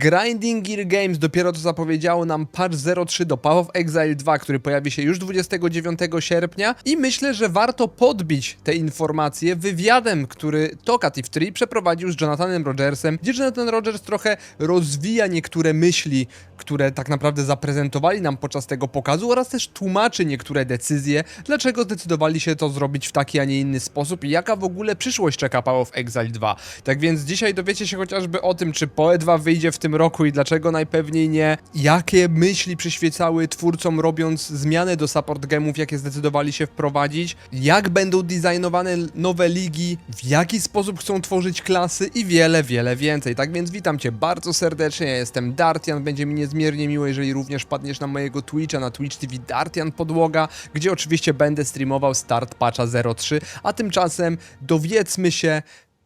Grinding Gear Games dopiero co zapowiedziało nam patch 03 do Path of Exile 2, który pojawi się już 29 sierpnia i myślę, że warto podbić te informacje wywiadem, który Talkative 3 przeprowadził z Jonathanem Rogersem, gdzie Jonathan Rogers trochę rozwija niektóre myśli, które tak naprawdę zaprezentowali nam podczas tego pokazu oraz też tłumaczy niektóre decyzje, dlaczego zdecydowali się to zrobić w taki, a nie inny sposób i jaka w ogóle przyszłość czeka Path of Exile 2. Tak więc dzisiaj dowiecie się chociażby o tym, czy PoE 2 wyjdzie w tym roku i dlaczego najpewniej nie, jakie myśli przyświecały twórcom robiąc zmiany do support gemów, jakie zdecydowali się wprowadzić, jak będą designowane nowe ligi, w jaki sposób chcą tworzyć klasy? I wiele, wiele więcej. Tak więc witam Cię bardzo serdecznie, ja jestem Dartian, będzie mi niezmiernie miło, jeżeli również padniesz na mojego Twitcha, na Twitch TV Dartian Podłoga, gdzie oczywiście będę streamował start patcha 03, a tymczasem dowiedzmy się,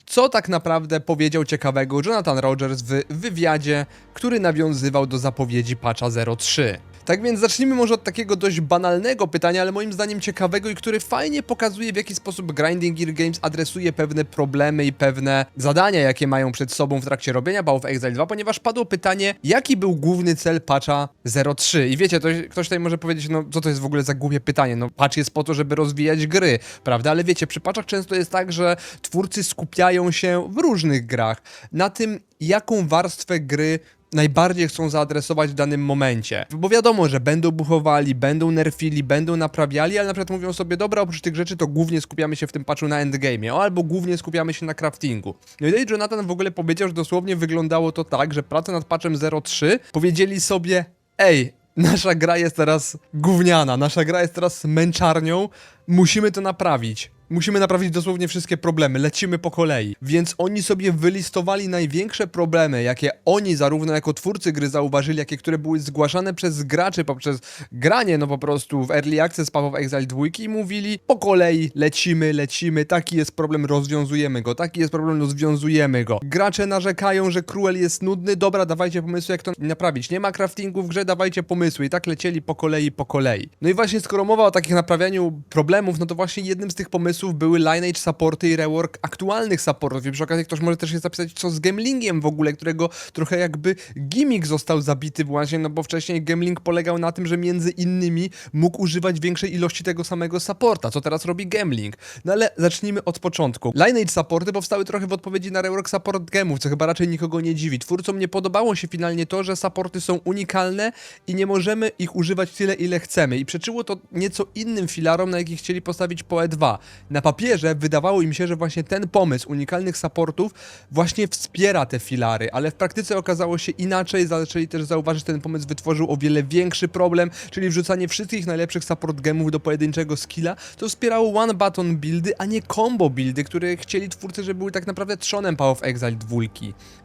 co tak naprawdę powiedział ciekawego Jonathan Rogers w wywiadzie, który nawiązywał do zapowiedzi patcha 03. Tak więc zacznijmy może od takiego dość banalnego pytania, ale moim zdaniem ciekawego i który fajnie pokazuje w jaki sposób Grinding Gear Games adresuje pewne problemy i pewne zadania, jakie mają przed sobą w trakcie robienia Path of Exile 2, ponieważ padło pytanie, jaki był główny cel patcha 03. I wiecie, to, ktoś tutaj może powiedzieć, no co to jest w ogóle za głupie pytanie, no patch jest po to, żeby rozwijać gry, prawda? Ale wiecie, przy patchach często jest tak, że twórcy skupiają się w różnych grach na tym, jaką warstwę gry najbardziej chcą zaadresować w danym momencie. Bo wiadomo, że będą buchowali, będą nerfili, będą naprawiali, ale na przykład mówią sobie, dobra, oprócz tych rzeczy to głównie skupiamy się w tym patchu na endgame'ie, albo głównie skupiamy się na craftingu. No i tutaj Jonathan w ogóle powiedział, że dosłownie wyglądało to tak, że praca nad patchem 03 powiedzieli sobie, ej, nasza gra jest teraz gówniana, nasza gra jest teraz męczarnią, musimy to naprawić. Musimy naprawić dosłownie wszystkie problemy, lecimy po kolei. Więc oni sobie wylistowali największe problemy, jakie oni zarówno jako twórcy gry zauważyli, jakie które były zgłaszane przez graczy poprzez granie, no po prostu w Early Access Path of Exile 2 i mówili po kolei lecimy, lecimy, taki jest problem, rozwiązujemy go, taki jest problem, rozwiązujemy go. Gracze narzekają, że Cruel jest nudny, dobra, dawajcie pomysły jak to naprawić. Nie ma craftingu w grze, dawajcie pomysły i tak lecieli po kolei, po kolei. No i właśnie skoro mowa o takich naprawianiu problemów, no to właśnie jednym z tych pomysłów były Lineage supporty i rework aktualnych supportów. I przy okazji ktoś może też się zapisać, co z Gemlingiem w ogóle, którego trochę jakby gimmick został zabity właśnie, no bo wcześniej Gemling polegał na tym, że między innymi mógł używać większej ilości tego samego supporta, co teraz robi Gemling. No ale zacznijmy od początku. Lineage supporty powstały trochę w odpowiedzi na rework support gemów, co chyba raczej nikogo nie dziwi. Twórcom nie podobało się finalnie to, że supporty są unikalne i nie możemy ich używać tyle, ile chcemy. I przeczyło to nieco innym filarom, na jakich chcieli postawić PoE 2. Na papierze wydawało im się, że właśnie ten pomysł unikalnych supportów właśnie wspiera te filary, ale w praktyce okazało się inaczej. Zaczęli też zauważyć, że ten pomysł wytworzył o wiele większy problem, czyli wrzucanie wszystkich najlepszych support gemów do pojedynczego skilla, to wspierało one button buildy, a nie combo buildy, które chcieli twórcy, żeby były tak naprawdę trzonem Path of Exile 2.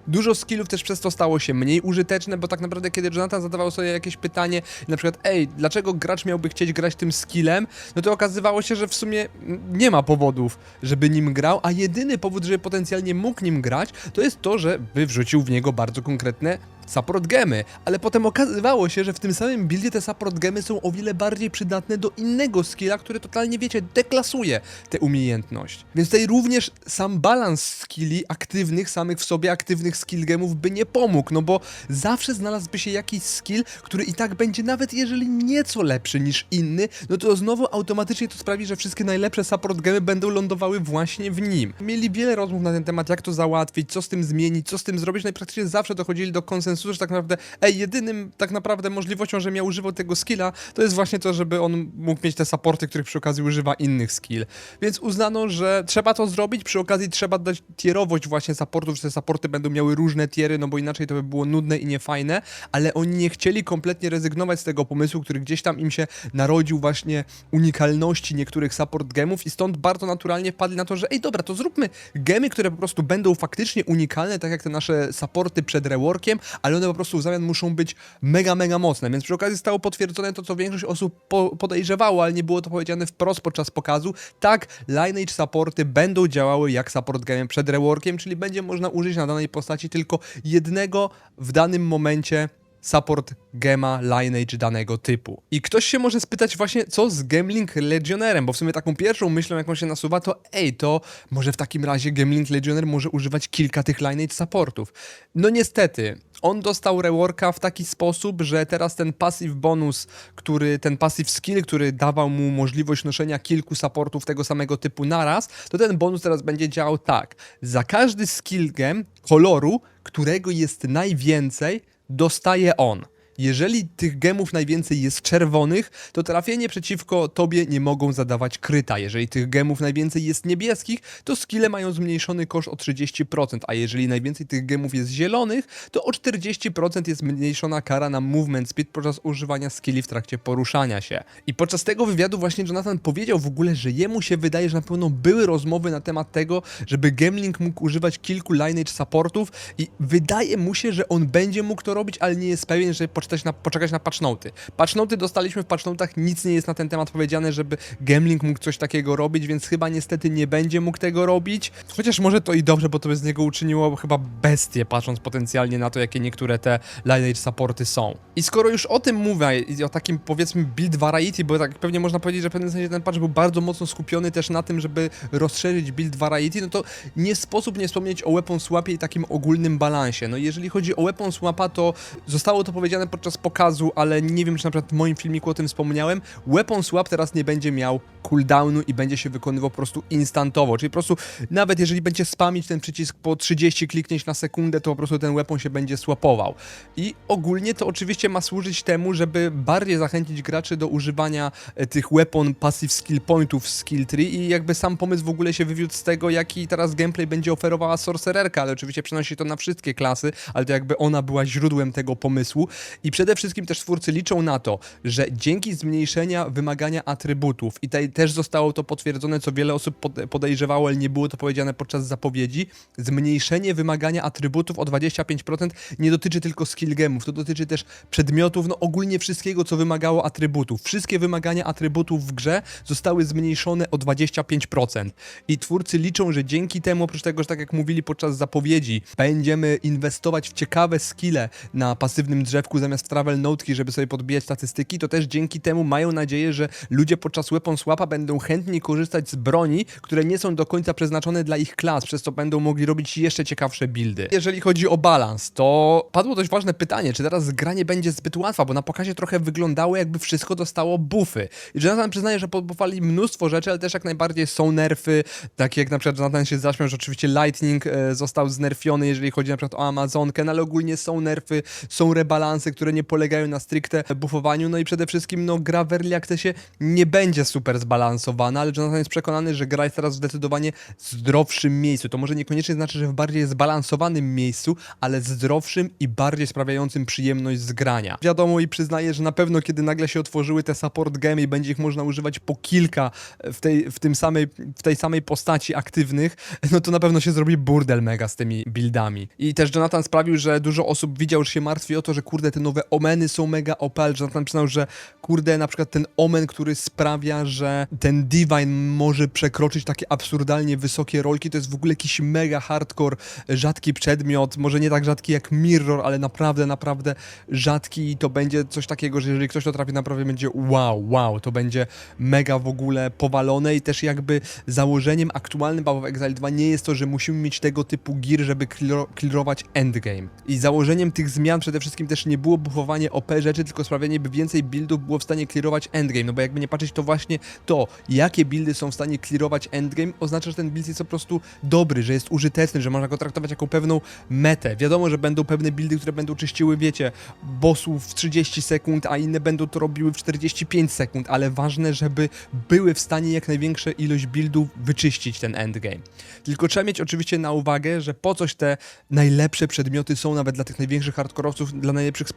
Dużo skillów też przez to stało się mniej użyteczne, bo tak naprawdę kiedy Jonathan zadawał sobie jakieś pytanie, na przykład ej, dlaczego gracz miałby chcieć grać tym skillem, no to okazywało się, że w sumie nie ma powodów, żeby nim grał, a jedyny powód, żeby potencjalnie mógł nim grać, to jest to, że by wrzucił w niego bardzo konkretne support gemy, ale potem okazywało się, że w tym samym buildzie te support gemy są o wiele bardziej przydatne do innego skilla, który totalnie, wiecie, deklasuje tę umiejętność. Więc tutaj również sam balans skilli aktywnych, samych w sobie aktywnych skill gemów by nie pomógł, no bo zawsze znalazłby się jakiś skill, który i tak będzie nawet jeżeli nieco lepszy niż inny, no to znowu automatycznie to sprawi, że wszystkie najlepsze support gemy będą lądowały właśnie w nim. Mieli wiele rozmów na ten temat, jak to załatwić, co z tym zmienić, co z tym zrobić, no i praktycznie zawsze dochodzili do konsensusu, że tak naprawdę, ej, jedynym tak naprawdę możliwością, że miał używał tego skilla, to jest właśnie to, żeby on mógł mieć te supporty, których przy okazji używa innych skill. Więc uznano, że trzeba to zrobić, przy okazji trzeba dać tierowość właśnie supportów, że te supporty będą miały różne tiery, no bo inaczej to by było nudne i niefajne, ale oni nie chcieli kompletnie rezygnować z tego pomysłu, który gdzieś tam im się narodził właśnie unikalności niektórych support gemów i stąd bardzo naturalnie wpadli na to, że ej, dobra, to zróbmy gemy, które po prostu będą faktycznie unikalne, tak jak te nasze supporty przed reworkiem, ale one po prostu w zamian muszą być mega, mega mocne, więc przy okazji stało potwierdzone to, co większość osób po podejrzewało, ale nie było to powiedziane wprost podczas pokazu. Tak, Lineage supporty będą działały jak support game przed reworkiem, czyli będzie można użyć na danej postaci tylko jednego w danym momencie support gema lineage danego typu. I ktoś się może spytać właśnie, co z Gemling Legionerem, bo w sumie taką pierwszą myślą, jaką się nasuwa, to ej, to może w takim razie Gemling Legioner może używać kilka tych lineage supportów. No niestety, on dostał reworka w taki sposób, że teraz ten passive bonus, który, ten passive skill, który dawał mu możliwość noszenia kilku supportów tego samego typu naraz, to ten bonus teraz będzie działał tak. Za każdy skill gem koloru, którego jest najwięcej, dostaje on. Jeżeli tych gemów najwięcej jest czerwonych, to trafienie przeciwko tobie nie mogą zadawać kryta. Jeżeli tych gemów najwięcej jest niebieskich, to skille mają zmniejszony koszt o 30%, a jeżeli najwięcej tych gemów jest zielonych, to o 40% jest zmniejszona kara na movement speed podczas używania skilli w trakcie poruszania się. I podczas tego wywiadu właśnie Jonathan powiedział w ogóle, że jemu się wydaje, że na pewno były rozmowy na temat tego, żeby Gemling mógł używać kilku lineage supportów i wydaje mu się, że on będzie mógł to robić, ale nie jest pewien, że poczekać na, poczekać na patchnoty. Patchnoty dostaliśmy w patchnotach, nic nie jest na ten temat powiedziane, żeby Gemling mógł coś takiego robić, więc chyba niestety nie będzie mógł tego robić. Chociaż może to i dobrze, bo to by z niego uczyniło chyba bestię, patrząc potencjalnie na to, jakie niektóre te lineage supporty są. I skoro już o tym mówię, i o takim powiedzmy build variety, bo tak pewnie można powiedzieć, że w pewnym sensie ten patch był bardzo mocno skupiony też na tym, żeby rozszerzyć build variety, no to nie sposób nie wspomnieć o weapon swapie i takim ogólnym balansie. No jeżeli chodzi o weapon swapa, to zostało to powiedziane podczas pokazu, ale nie wiem, czy na przykład w moim filmiku o tym wspomniałem. Weapon swap teraz nie będzie miał cooldownu i będzie się wykonywał po prostu instantowo, czyli po prostu nawet jeżeli będzie spamić ten przycisk po 30 kliknięć na sekundę, to po prostu ten weapon się będzie swapował. I ogólnie to oczywiście ma służyć temu, żeby bardziej zachęcić graczy do używania e, tych weapon passive skill pointów w skill tree i jakby sam pomysł w ogóle się wywiódł z tego, jaki teraz gameplay będzie oferowała sorcererka, ale oczywiście przenosi to na wszystkie klasy, ale to jakby ona była źródłem tego pomysłu i przede wszystkim też twórcy liczą na to, że dzięki zmniejszenia wymagania atrybutów i tutaj też zostało to potwierdzone, co wiele osób pod- podejrzewało, ale nie było to powiedziane podczas zapowiedzi, zmniejszenie wymagania atrybutów o 25% nie dotyczy tylko skill gemów, to dotyczy też przedmiotów, no ogólnie wszystkiego, co wymagało atrybutów. Wszystkie wymagania atrybutów w grze zostały zmniejszone o 25%. I twórcy liczą, że dzięki temu, oprócz tego, że tak jak mówili podczas zapowiedzi, będziemy inwestować w ciekawe skille na pasywnym drzewku zamiast travel noteki, żeby sobie podbijać statystyki, to też dzięki temu mają nadzieję, że ludzie podczas weapon swapa będą chętniej korzystać z broni, które nie są do końca przeznaczone dla ich klas, przez co będą mogli robić jeszcze ciekawsze buildy. Jeżeli chodzi o balans, to padło dość ważne pytanie, czy teraz gra nie będzie zbyt łatwa, bo na pokazie trochę wyglądało jakby wszystko dostało buffy. I Jonathan przyznaje, że podbuffali mnóstwo rzeczy, ale też jak najbardziej są nerfy, takie jak na przykład Jonathan się zaśmiał, że oczywiście Lightning e, został znerfiony, jeżeli chodzi na przykład o Amazonkę, no ale ogólnie są nerfy, są rebalansy, które nie polegają na stricte buffowaniu, no i przede wszystkim no gra w Early Accessie nie będzie super zbalansowana, ale Jonathan jest przekonany, że gra jest teraz w zdecydowanie zdrowszym miejscu. To może niekoniecznie znaczy, że w bardziej zbalansowanym miejscu, ale zdrowszym i bardziej sprawiającym przyjemność z grania. Wiadomo i przyznaję, że na pewno kiedy nagle się otworzyły te support gemy i będzie ich można używać po kilka w tej, w tym samej, w tej samej postaci aktywnych, no to na pewno się zrobi burdel mega z tymi buildami. I też Jonathan sprawił, że dużo osób widział, że się martwi o to, że kurde, te nowe omeny są mega OP, ale Jonathan przyznał, że kurde, na przykład ten omen, który sprawia, że ten Divine może przekroczyć takie absurdalnie wysokie rolki, to jest w ogóle jakiś mega hardcore, rzadki przedmiot, może nie tak rzadki jak Mirror, ale naprawdę, naprawdę rzadki i to będzie coś takiego, że jeżeli ktoś to trafi, naprawdę będzie wow, wow, to będzie mega w ogóle powalone i też jakby założeniem aktualnym Path Exile 2 nie jest to, że musimy mieć tego typu gear, żeby clear- clearować endgame. I założeniem tych zmian przede wszystkim też nie było buffowanie OP rzeczy, tylko sprawienie, by więcej buildów było w stanie clearować endgame, no bo jakby nie patrzeć, to właśnie to, jakie buildy są w stanie clearować endgame, oznacza, że ten build jest po prostu dobry, że jest użyteczny, że można go traktować jako pewną metę. Wiadomo, że będą pewne buildy, które będą czyściły, wiecie, bossów w 30 sekund, a inne będą to robiły w 45 sekund, ale ważne, żeby były w stanie jak największa ilość buildów wyczyścić ten endgame. Tylko trzeba mieć oczywiście na uwagę, że po coś te najlepsze przedmioty są nawet dla tych największych hardkorowców, dla najlepszych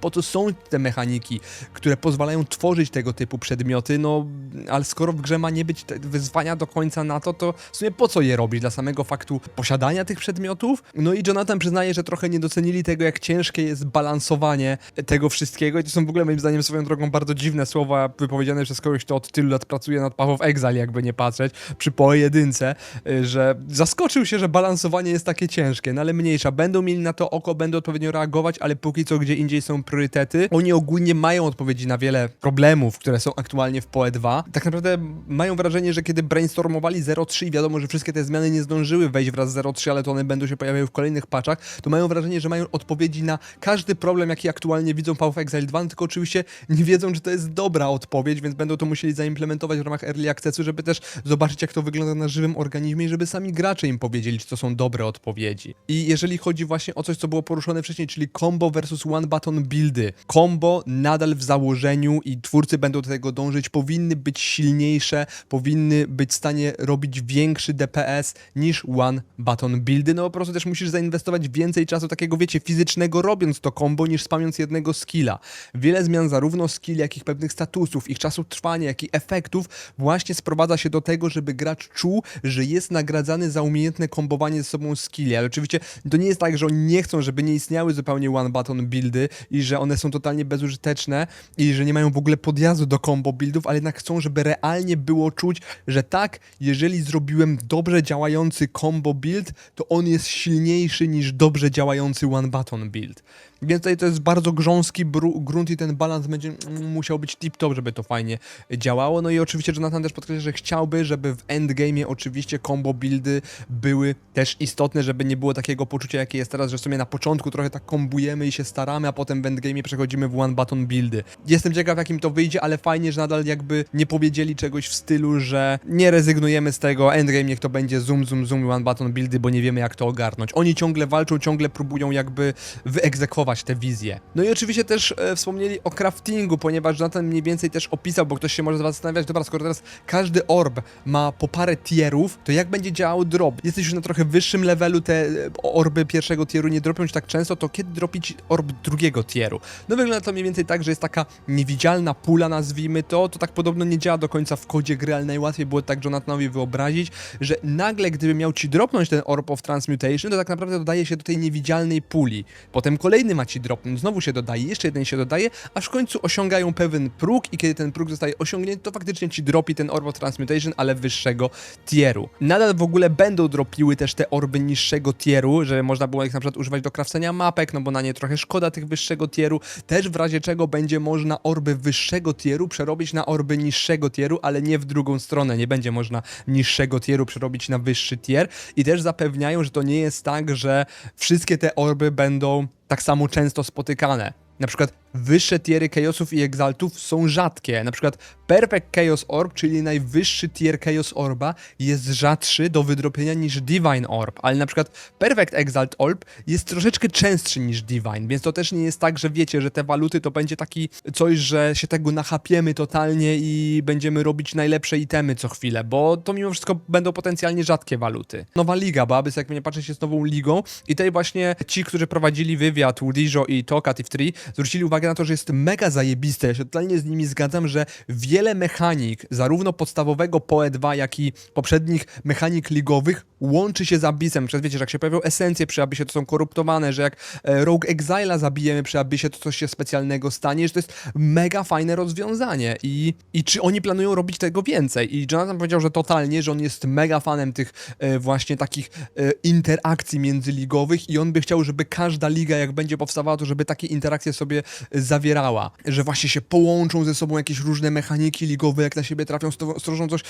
po co są te mechaniki, które pozwalają tworzyć tego typu przedmioty, no ale skoro w grze ma nie być wyzwania do końca na to, to w sumie po co je robić? Dla samego faktu posiadania tych przedmiotów? No i Jonathan przyznaje, że trochę nie docenili tego, jak ciężkie jest balansowanie tego wszystkiego i to są w ogóle moim zdaniem swoją drogą bardzo dziwne słowa wypowiedziane przez kogoś, kto od tylu lat pracuje nad Path of Exile, jakby nie patrzeć, przy pojedynce, y, że zaskoczył się, że balansowanie jest takie ciężkie, no ale mniejsza. Będą mieli na to oko, będą odpowiednio reagować, ale póki co gdzie indziej jakie są priorytety. Oni ogólnie mają odpowiedzi na wiele problemów, które są aktualnie w PoE 2. Tak naprawdę mają wrażenie, że kiedy brainstormowali 0.3 i wiadomo, że wszystkie te zmiany nie zdążyły wejść wraz z 0.3, ale to one będą się pojawiały w kolejnych patchach, to mają wrażenie, że mają odpowiedzi na każdy problem, jaki aktualnie widzą Path of Exile 2, no tylko oczywiście nie wiedzą, czy to jest dobra odpowiedź, więc będą to musieli zaimplementować w ramach Early Accessu, żeby też zobaczyć, jak to wygląda na żywym organizmie i żeby sami gracze im powiedzieli, czy to są dobre odpowiedzi. I jeżeli chodzi właśnie o coś, co było poruszone wcześniej, czyli combo versus one button buildy. Combo nadal w założeniu i twórcy będą do tego dążyć, powinny być silniejsze, powinny być w stanie robić większy DPS niż one button buildy, no po prostu też musisz zainwestować więcej czasu takiego, wiecie, fizycznego robiąc to combo niż spamiąc jednego skilla. Wiele zmian zarówno skill, jak i pewnych statusów, ich czasu trwania, jak i efektów właśnie sprowadza się do tego, żeby gracz czuł, że jest nagradzany za umiejętne kombowanie ze sobą skilli, ale oczywiście to nie jest tak, że oni nie chcą, żeby nie istniały zupełnie one button buildy i że one są totalnie bezużyteczne i że nie mają w ogóle podjazdu do combo buildów, ale jednak chcą, żeby realnie było czuć, że tak, jeżeli zrobiłem dobrze działający combo build, to on jest silniejszy niż dobrze działający one button build. Więc tutaj to jest bardzo grząski grunt i ten balans będzie musiał być tip-top, żeby to fajnie działało. No i oczywiście Jonathan też podkreśla, że chciałby, żeby w endgame'ie oczywiście combo buildy były też istotne, żeby nie było takiego poczucia, jakie jest teraz, że w sumie na początku trochę tak kombujemy i się staramy, a potem w endgame'ie przechodzimy w one button buildy. Jestem ciekaw, jakim to wyjdzie, ale fajnie, że nadal jakby nie powiedzieli czegoś w stylu, że nie rezygnujemy z tego, endgame niech to będzie zoom, zoom, zoom one button buildy, bo nie wiemy jak to ogarnąć. Oni ciągle walczą, ciągle próbują jakby wyegzekwować te wizje. No i oczywiście też e, wspomnieli o craftingu, ponieważ Jonathan mniej więcej też opisał, bo ktoś się może zastanawiać, dobra, skoro teraz każdy orb ma po parę tierów, to jak będzie działał drop? Jesteś już na trochę wyższym levelu, te e, orby pierwszego tieru nie dropią ci tak często, to kiedy dropić orb drugiego tieru? No wygląda to mniej więcej tak, że jest taka niewidzialna pula, nazwijmy to, to tak podobno nie działa do końca w kodzie gry, ale najłatwiej było tak Jonathanowi wyobrazić, że nagle gdyby miał ci dropnąć ten orb of transmutation, to tak naprawdę dodaje się do tej niewidzialnej puli. Potem kolejny ma ci dropnąć, znowu się dodaje, jeszcze jeden się dodaje, aż w końcu osiągają pewien próg i kiedy ten próg zostaje osiągnięty, to faktycznie ci dropi ten orb of transmutation, ale wyższego tieru. Nadal w ogóle będą dropiły też te orby niższego tieru, że można było ich na przykład używać do krafcenia mapek, no bo na nie trochę szkoda tych wyższego tieru, też w razie czego będzie można orby wyższego tieru przerobić na orby niższego tieru, ale nie w drugą stronę, nie będzie można niższego tieru przerobić na wyższy tier i też zapewniają, że to nie jest tak, że wszystkie te orby będą tak samo często spotykane. Na przykład wyższe tiery Chaosów i Exaltów są rzadkie. Na przykład Perfect Chaos Orb, czyli najwyższy tier Chaos Orba, jest rzadszy do wydropienia niż Divine Orb, ale na przykład Perfect Exalt Orb jest troszeczkę częstszy niż Divine, więc to też nie jest tak, że wiecie, że te waluty to będzie taki coś, że się tego nachapiemy totalnie i będziemy robić najlepsze itemy co chwilę, bo to mimo wszystko będą potencjalnie rzadkie waluty. Nowa liga, bo Abyss, jak nie patrzeć, jest nową ligą i tutaj właśnie ci, którzy prowadzili wywiad, Woodijo i Tokat i 3 zwrócili uwagę na to, że jest mega zajebiste. Ja się totalnie z nimi zgadzam, że wiele mechanik, zarówno podstawowego PoE 2, jak i poprzednich mechanik ligowych, łączy się z Abyssem. Przez wiecie, że jak się pojawią esencje przy Abyssie, to są koruptowane, że jak e, Rogue Exile'a zabijemy przy Abyssie, to coś się specjalnego stanie, że to jest mega fajne rozwiązanie. I, I czy oni planują robić tego więcej? I Jonathan powiedział, że totalnie, że on jest mega fanem tych e, właśnie takich e, interakcji międzyligowych i on by chciał, żeby każda liga, jak będzie powstawała, to żeby takie interakcje sobie zawierała. Że właśnie się połączą ze sobą jakieś różne mechaniki ligowe, jak na siebie trafią, stworzą coś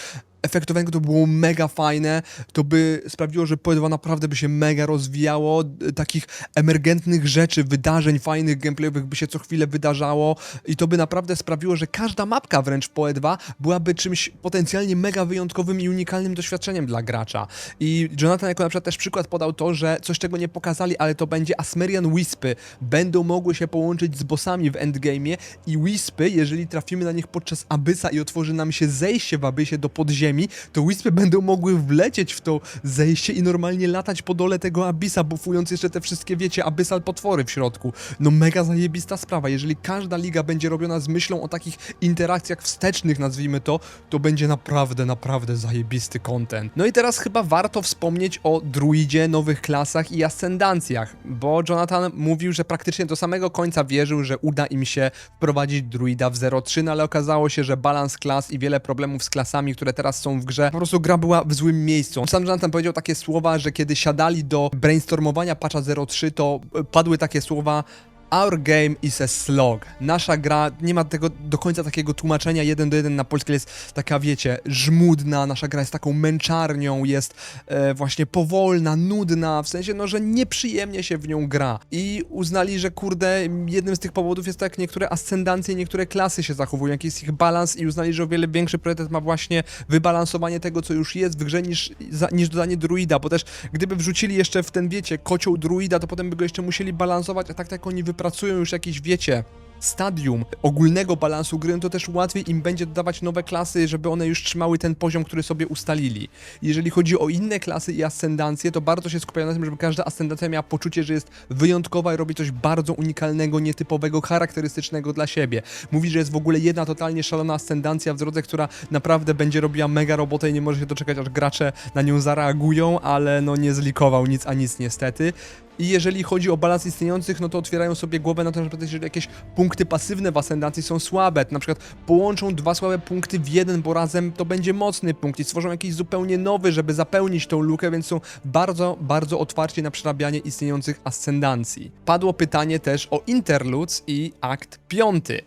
efektownego, to było mega fajne, to by sprawiło, że PoE 2 naprawdę by się mega rozwijało, takich emergentnych rzeczy, wydarzeń fajnych, gameplayowych by się co chwilę wydarzało i to by naprawdę sprawiło, że każda mapka wręcz w PoE 2 byłaby czymś potencjalnie mega wyjątkowym i unikalnym doświadczeniem dla gracza. I Jonathan jako na przykład też przykład podał to, że coś czego nie pokazali, ale to będzie Asmerian Wispy, będą mogły się połączyć z bossami w endgame'ie i Wispy, jeżeli trafimy na nich podczas Abyssa i otworzy nam się zejście w Abyssie do podziemi, to Wispy będą mogły wlecieć w to zejście i normalnie latać po dole tego Abyssa, bufując jeszcze te wszystkie, wiecie, Abyssal potwory w środku. No mega zajebista sprawa. Jeżeli każda liga będzie robiona z myślą o takich interakcjach wstecznych, nazwijmy to, to będzie naprawdę, naprawdę zajebisty content. No i teraz chyba warto wspomnieć o druidzie, nowych klasach i ascendancjach, bo Jonathan mówił, że praktycznie do samego końca wierzył, że uda im się wprowadzić druida w 0.3, no ale okazało się, że balans klas i wiele problemów z klasami, które teraz są w grze, po prostu gra była w złym miejscu. Sam Jonathan powiedział takie słowa, że kiedy siadali do brainstormowania patcha 0.3, to e, padły takie słowa Our game is a slog. Nasza gra nie ma tego do końca takiego tłumaczenia jeden do jeden na polski, jest taka, wiecie, żmudna. Nasza gra jest taką męczarnią, jest e, właśnie powolna, nudna, w sensie, no, że nieprzyjemnie się w nią gra. I uznali, że kurde, jednym z tych powodów jest to, jak niektóre ascendancje, niektóre klasy się zachowują, jaki jest ich balans i uznali, że o wiele większy priorytet ma właśnie wybalansowanie tego, co już jest w grze, niż, za, niż dodanie druida, bo też gdyby wrzucili jeszcze w ten, wiecie, kocioł druida, to potem by go jeszcze musieli balansować, a tak jak oni wypracują już jakieś, wiecie, stadium ogólnego balansu gry, no to też łatwiej im będzie dodawać nowe klasy, żeby one już trzymały ten poziom, który sobie ustalili. Jeżeli chodzi o inne klasy i ascendancje, to bardzo się skupiają na tym, żeby każda ascendancja miała poczucie, że jest wyjątkowa i robi coś bardzo unikalnego, nietypowego, charakterystycznego dla siebie. Mówi, że jest w ogóle jedna totalnie szalona ascendancja w drodze, która naprawdę będzie robiła mega robotę i nie może się doczekać, aż gracze na nią zareagują, ale no nie zlikował nic a nic niestety. I jeżeli chodzi o balans istniejących, no to otwierają sobie głowę na to, że jakieś punkty pasywne w ascendacji są słabe, na przykład połączą dwa słabe punkty w jeden, bo razem to będzie mocny punkt i stworzą jakiś zupełnie nowy, żeby zapełnić tą lukę, więc są bardzo, bardzo otwarci na przerabianie istniejących ascendancji. Padło pytanie też o Interludes i akt piąty.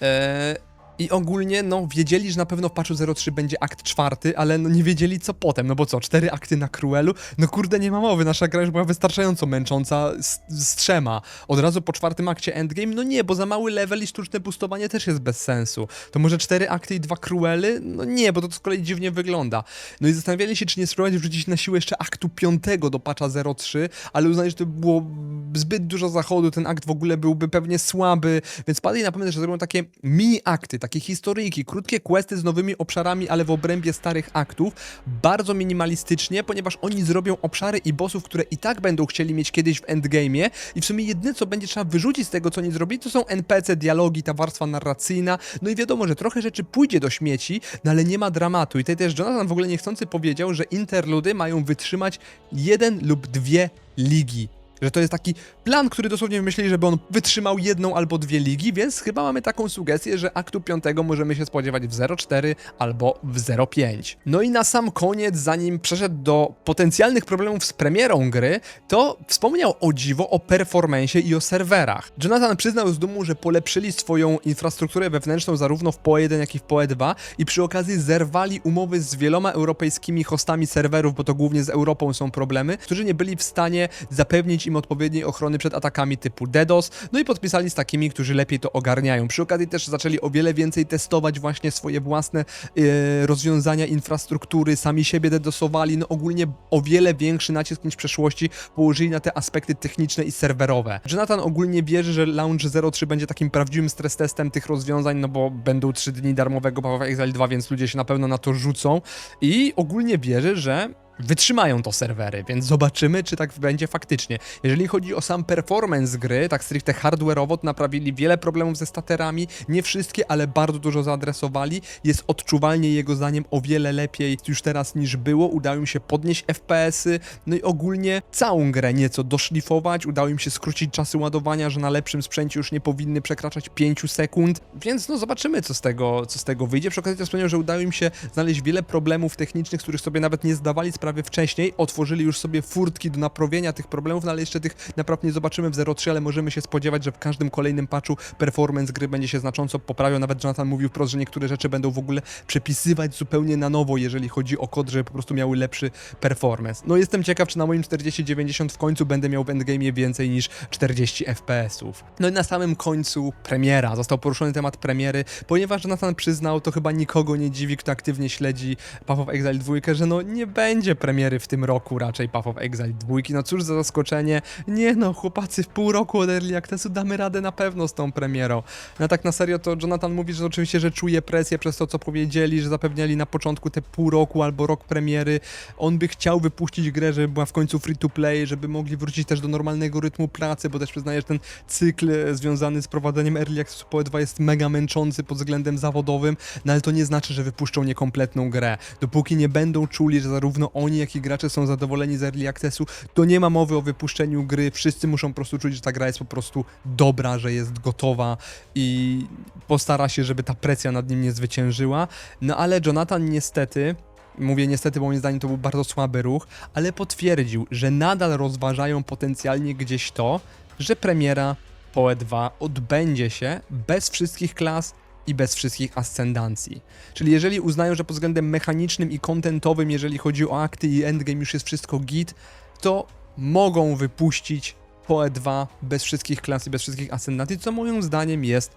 Eee, i ogólnie, no, wiedzieli, że na pewno w patchu 03 będzie akt czwarty, ale no nie wiedzieli co potem, no bo co, cztery akty na Cruelu? No kurde, nie ma mowy, nasza gra już była wystarczająco męcząca z, z trzema. Od razu po czwartym akcie endgame? No nie, bo za mały level i sztuczne boostowanie też jest bez sensu. To może cztery akty i dwa Cruely? No nie, bo to z kolei dziwnie wygląda. No i zastanawiali się, czy nie spróbować wrzucić na siłę jeszcze aktu piątego do patcha 03, ale uznali, że to by było zbyt dużo zachodu, ten akt w ogóle byłby pewnie słaby, więc padli na pomysł, że zrobią takie mini akty, takie historyjki, krótkie questy z nowymi obszarami, ale w obrębie starych aktów, bardzo minimalistycznie, ponieważ oni zrobią obszary i bossów, które i tak będą chcieli mieć kiedyś w endgame'ie i w sumie jedyne, co będzie trzeba wyrzucić z tego, co oni zrobili, to są NPC, dialogi, ta warstwa narracyjna, no i wiadomo, że trochę rzeczy pójdzie do śmieci, no ale nie ma dramatu i tutaj też Jonathan w ogóle niechcący powiedział, że interludy mają wytrzymać jeden lub dwie ligi. Że to jest taki plan, który dosłownie wymyślili, żeby on wytrzymał jedną albo dwie ligi, więc chyba mamy taką sugestię, że aktu 5 możemy się spodziewać w 0.4 albo w 0.5. No i na sam koniec, zanim przeszedł do potencjalnych problemów z premierą gry, to wspomniał o dziwo o performanceie i o serwerach. Jonathan przyznał z dumą, że polepszyli swoją infrastrukturę wewnętrzną zarówno w PoE 1, jak i w PoE 2 i przy okazji zerwali umowy z wieloma europejskimi hostami serwerów, bo to głównie z Europą są problemy, którzy nie byli w stanie zapewnić im odpowiedniej ochrony przed atakami typu DDoS, no i podpisali z takimi, którzy lepiej to ogarniają. Przy okazji też zaczęli o wiele więcej testować właśnie swoje własne e, rozwiązania infrastruktury, sami siebie DDoSowali, no ogólnie o wiele większy nacisk niż w przeszłości położyli na te aspekty techniczne i serwerowe. Jonathan ogólnie wierzy, że Launch 03 będzie takim prawdziwym stres testem tych rozwiązań, no bo będą 3 dni darmowego Path Exile 2, więc ludzie się na pewno na to rzucą i ogólnie wierzy, że wytrzymają to serwery, więc zobaczymy, czy tak będzie faktycznie. Jeżeli chodzi o sam performance gry, tak stricte hardware'owo, naprawili wiele problemów ze staterami, nie wszystkie, ale bardzo dużo zaadresowali. Jest odczuwalnie jego zdaniem o wiele lepiej już teraz niż było, udało im się podnieść FPS-y, no i ogólnie całą grę nieco doszlifować, udało im się skrócić czasy ładowania, że na lepszym sprzęcie już nie powinny przekraczać 5 sekund, więc no zobaczymy, co z tego, co z tego wyjdzie. Przy okazji wspomniałem, że udało im się znaleźć wiele problemów technicznych, z których sobie nawet nie zdawali sprawy sprawy wcześniej, otworzyli już sobie furtki do naprawienia tych problemów, no ale jeszcze tych naprawdę nie zobaczymy w 0.3, ale możemy się spodziewać, że w każdym kolejnym patchu performance gry będzie się znacząco poprawiał. Nawet Jonathan mówił wprost, że niektóre rzeczy będą w ogóle przepisywać zupełnie na nowo, jeżeli chodzi o kod, żeby po prostu miały lepszy performance. No jestem ciekaw, czy na moim 4090 w końcu będę miał w endgame'ie więcej niż 40 FPS-ów. No i na samym końcu premiera. Został poruszony temat premiery, ponieważ Jonathan przyznał, to chyba nikogo nie dziwi, kto aktywnie śledzi Path of Exile 2, że no nie będzie premiery w tym roku raczej Path of Exile 2. No cóż za zaskoczenie. Nie no, chłopacy, w pół roku od Early Accessu damy radę na pewno z tą premierą. No tak na serio to Jonathan mówi, że oczywiście, że czuje presję przez to, co powiedzieli, że zapewniali na początku te pół roku albo rok premiery. On by chciał wypuścić grę, żeby była w końcu free to play, żeby mogli wrócić też do normalnego rytmu pracy, bo też przyznaję, że ten cykl e, związany z prowadzeniem Early Accessu PoE 2 jest mega męczący pod względem zawodowym, no ale to nie znaczy, że wypuszczą niekompletną grę. Dopóki nie będą czuli, że zarówno oni, jak i gracze są zadowoleni z Early Accessu, to nie ma mowy o wypuszczeniu gry. Wszyscy muszą po prostu czuć, że ta gra jest po prostu dobra, że jest gotowa i postara się, żeby ta presja nad nim nie zwyciężyła. No ale Jonathan niestety Mówię niestety, bo moim zdaniem to był bardzo słaby ruch, ale potwierdził, że nadal rozważają potencjalnie gdzieś to, że premiera PoE 2 odbędzie się bez wszystkich klas i bez wszystkich ascendancji. Czyli jeżeli uznają, że pod względem mechanicznym i kontentowym, jeżeli chodzi o akty i endgame już jest wszystko git, to mogą wypuścić PoE 2 bez wszystkich klas i bez wszystkich ascendancji, co moim zdaniem jest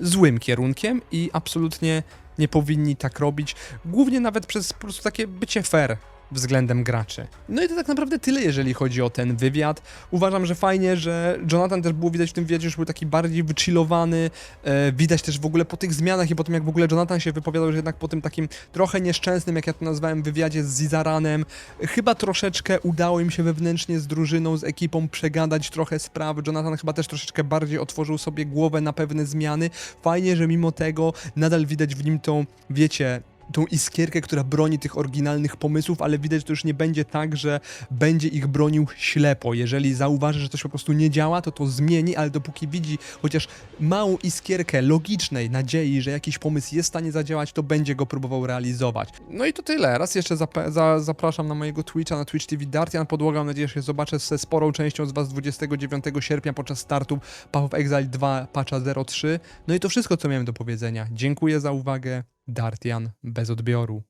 złym kierunkiem i absolutnie nie powinni tak robić, głównie nawet przez po prostu takie bycie fair względem graczy. No i to tak naprawdę tyle, jeżeli chodzi o ten wywiad. Uważam, że fajnie, że Jonathan też było widać w tym wywiadzie, że był taki bardziej wychillowany, e, widać też w ogóle po tych zmianach i po tym, jak w ogóle Jonathan się wypowiadał, że jednak po tym takim trochę nieszczęsnym, jak ja to nazwałem, wywiadzie z Zizaranem, chyba troszeczkę udało im się wewnętrznie z drużyną, z ekipą przegadać trochę sprawy. Jonathan chyba też troszeczkę bardziej otworzył sobie głowę na pewne zmiany. Fajnie, że mimo tego nadal widać w nim tą, wiecie, tą iskierkę, która broni tych oryginalnych pomysłów, ale widać, że to już nie będzie tak, że będzie ich bronił ślepo. Jeżeli zauważy, że coś po prostu nie działa, to to zmieni, ale dopóki widzi chociaż małą iskierkę logicznej nadziei, że jakiś pomysł jest w stanie zadziałać, to będzie go próbował realizować. No i to tyle. Raz jeszcze za- zapraszam na mojego Twitcha, na Twitch TV Dartian Podłoga. Mam nadzieję, że się zobaczę ze sporą częścią z Was 29 sierpnia podczas startu Path of Exile 2 patcha 03. No i to wszystko, co miałem do powiedzenia. Dziękuję za uwagę. Dartian bez odbioru.